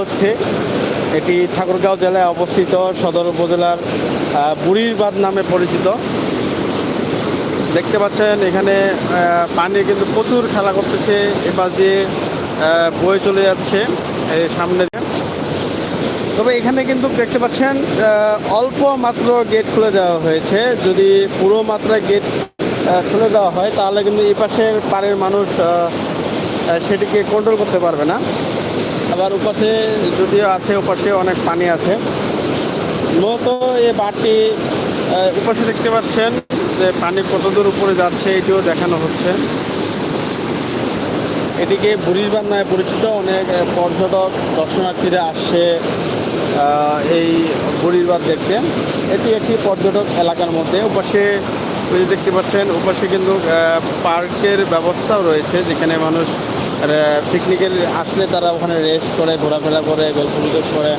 হচ্ছে এটি ঠাকুরগাঁও জেলায় অবস্থিত সদর উপজেলার বুড়িরবাদ নামে পরিচিত। দেখতে পাচ্ছেন এখানে পানি কিন্তু প্রচুর খেলা করতেছে। এবার যে বয়ে চলে যাচ্ছে সামনে। তবে এখানে কিন্তু দেখতে পাচ্ছেন অল্প মাত্র গেট খুলে দেওয়া হয়েছে। যদি পুরো মাত্রায় গেট খুলে দেওয়া হয়, তাহলে কিন্তু এই পাশের পাড়ের মানুষ সেটিকে কন্ট্রোল করতে পারবে না। আবার উপাশে যদিও আছে উপাশে অনেক পানি আছে। মূলত এই আহ, উপাশে দেখতে পাচ্ছেন যে পানি কতদূর উপরে যাচ্ছে এটিও দেখানো হচ্ছে। এটিকে বুড়িরবাদ নামে পরিচিত অনেক পর্যটক দর্শনার্থীরা আসছে এই বুড়িরবাদ দেখতে। এটি একটি পর্যটক এলাকার মধ্যে। উপাশে দেখতে পাচ্ছেন উপাশে কিন্তু পার্কের ব্যবস্থাও রয়েছে যেখানে মানুষ পিকনিকের আসলে তারা ওখানে রেস্ট করে ঘোরাফেরা করে গল্প করে।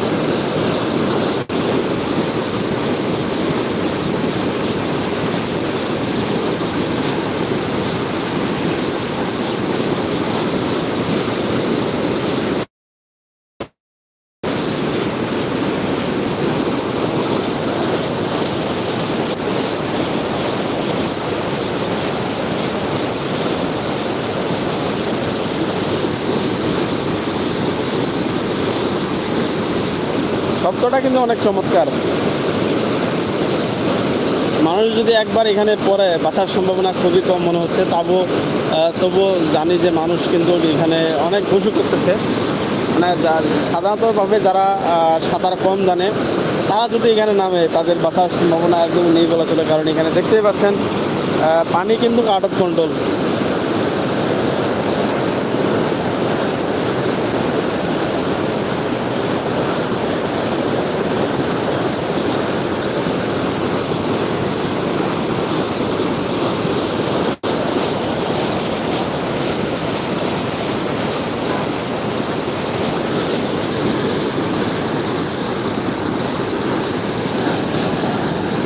শব্দটা কিন্তু অনেক চমৎকার। মানুষ যদি একবার এখানে পড়ে, বাঁচার সম্ভাবনা খুবই কম মনে হচ্ছে। তবু তবুও জানি যে মানুষ কিন্তু এখানে অনেক ঘুষু করতেছে। মানে সাধারণতভাবে যারা সাঁতার কম জানে, তারা যদি এখানে নামে, তাদের বাঁচার সম্ভাবনা একদম নেই বলা চলে। কারণ এখানে দেখতেই পাচ্ছেন পানি কিন্তু আউট অফ কন্ট্রোল